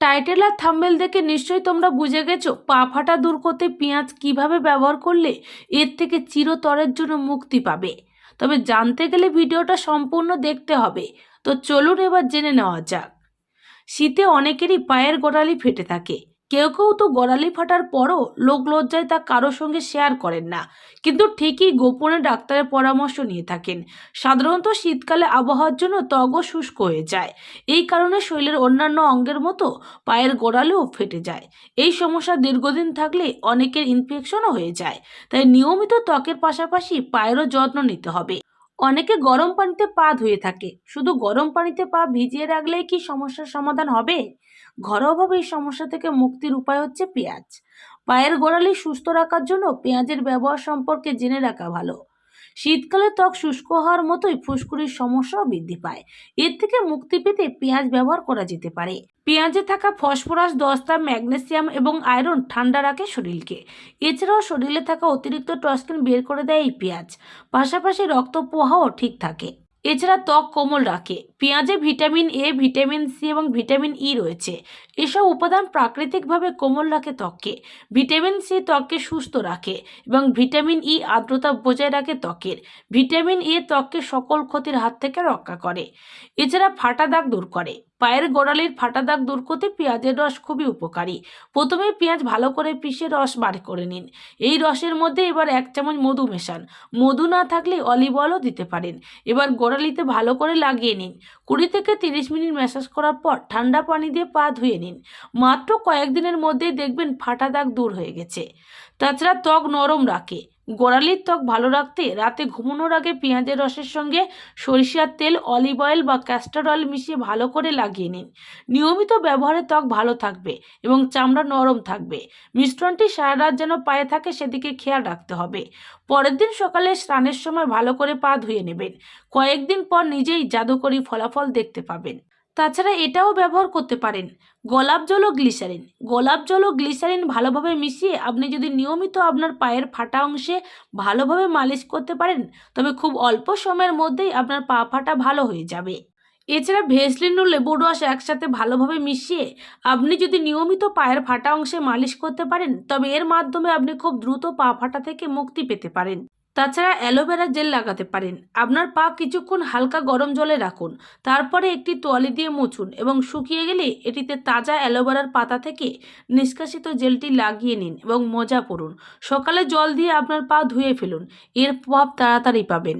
Title আর thumbnail দেখে নিশ্চয়ই তোমরা বুঝে গেছো পা ফাটা দূর করতে পেঁয়াজ কীভাবে ব্যবহার করলে এর থেকে চিরতরের জন্য মুক্তি পাবে। তবে জানতে গেলে ভিডিওটা সম্পূর্ণ দেখতে হবে। তো চলুন এবার জেনে নেওয়া যাক। শীতে অনেকেরই পায়ের গোড়ালি ফেটে থাকে। কেউ কেউ তো গোড়ালি ফাটার পরও লোক লজ্জায় তা কারোর সঙ্গে শেয়ার করেন না। কিন্তু ঠিকই গোপনে ডাক্তারের পরামর্শ নিয়ে থাকেন। সাধারণত শীতকালে আবহাওয়ার জন্য ত্বকও শুষ্ক হয়ে যায়। এই কারণে শরীরের অন্যান্য অঙ্গের মতো পায়ের গোড়ালেও ফেটে যায়। এই সমস্যা দীর্ঘদিন থাকলে অনেকের ইনফেকশনও হয়ে যায়। তাই নিয়মিত ত্বকের পাশাপাশি পায়েরও যত্ন নিতে হবে। অনেকে গরম পানিতে পা ধুয়ে থাকে। শুধু গরম পানিতে পা ভিজিয়ে রাখলেই কি সমস্যার সমাধান হবে? ঘরোয়াভাবে এই সমস্যা থেকে মুক্তির উপায় হচ্ছে পেঁয়াজ। পায়ের গোড়ালি সুস্থ রাখার জন্য পেঁয়াজের ব্যবহার সম্পর্কে জেনে রাখা ভালো। শীতকালে ত্বক শুষ্ক হওয়ার মতোই ফুসকুড়ির সমস্যাও বৃদ্ধি পায়। এর থেকে মুক্তি পেতে পেঁয়াজ ব্যবহার করা যেতে পারে। পেঁয়াজে থাকা ফসফরাস, দস্তা, ম্যাগনেসিয়াম এবং আয়রন ঠান্ডা রাখে শরীরকে। এছাড়াও শরীরে থাকা অতিরিক্ত টক্সিন বের করে দেয় এই পেঁয়াজ। পাশাপাশি রক্ত প্রবাহও ঠিক থাকে। এছাড়া ত্বক কোমল রাখে। পেঁয়াজে ভিটামিন এ ভিটামিন সি এবং ভিটামিন ই রয়েছে। এসব উপাদান প্রাকৃতিকভাবে কোমল রাখে ত্বককে। ভিটামিন সি ত্বককে সুস্থ রাখে এবং ভিটামিন ই আর্দ্রতা বজায় রাখে ত্বকের। ভিটামিন এ ত্বককে সকল ক্ষতির হাত থেকে রক্ষা করে। এছাড়া ফাটা দাগ দূর করে। পায়ের গোড়ালির ফাটা দাগ দূর করতে পেঁয়াজের রস খুবই উপকারী। প্রথমে পেঁয়াজ ভালো করে পিষে রস বার করে নিন। এই রসের মধ্যে এবার এক চামচ মধু মেশান। মধু না থাকলে অলিভ অয়েলও দিতে পারেন। এবার গোড়ালিতে ভালো করে লাগিয়ে নিন। কুড়ি থেকে তিরিশ মিনিট ম্যাসাজ করার পর ঠান্ডা পানি দিয়ে পা ধুয়ে নিন। মাত্র কয়েকদিনের মধ্যেই দেখবেন ফাটা দাগ দূর হয়ে গেছে। তাছাড়া ত্বক নরম রাখে। গোড়ালির ত্বক ভালো রাখতে রাতে ঘুমানোর আগে পেঁয়াজের রসের সঙ্গে সরিষার তেল, অলিভ অয়েল বা ক্যাস্টার অয়েল মিশিয়ে ভালো করে লাগিয়ে নিন। নিয়মিত ব্যবহারে ত্বক ভালো থাকবে এবং চামড়া নরম থাকবে। মিশ্রণটি সারা রাত যেন পায়ে থাকে সেদিকে খেয়াল রাখতে হবে। পরের দিন সকালে স্নানের সময় ভালো করে পা ধুয়ে নেবেন। কয়েকদিন পর নিজেই জাদুকরী ফলাফল দেখতে পাবেন। তাছাড়া এটাও ব্যবহার করতে পারেন। গোলাপ জল ও গ্লিসারিন। গোলাপ জল ও গ্লিসারিন ভালোভাবে মিশিয়ে আপনি যদি নিয়মিত আপনার পায়ের ফাটা অংশে ভালোভাবে মালিশ করতে পারেন, তবে খুব অল্প সময়ের মধ্যেই আপনার পা ফাটা ভালো হয়ে যাবে। এছাড়া ভেসলিন ও লেবুর রস একসাথে ভালোভাবে মিশিয়ে আপনি যদি নিয়মিত পায়ের ফাটা অংশে মালিশ করতে পারেন, তবে এর মাধ্যমে আপনি খুব দ্রুত পা ফাটা থেকে মুক্তি পেতে পারেন। তাছাড়া অ্যালোভেরা জেল লাগাতে পারেন। আপনার পা কিছুক্ষণ হালকা গরম জলে রাখুন, তারপরে একটি তোয়ালি দিয়ে মুছুন এবং শুকিয়ে গেলে এটিতে তাজা অ্যালোভেরার পাতা থেকে নিষ্কাশিত জেলটি লাগিয়ে নিন এবং মজা পরুন সকালে জল দিয়ে আপনার পা ধুয়ে ফেলুন, এর প্রভাব তাড়াতাড়ি পাবেন।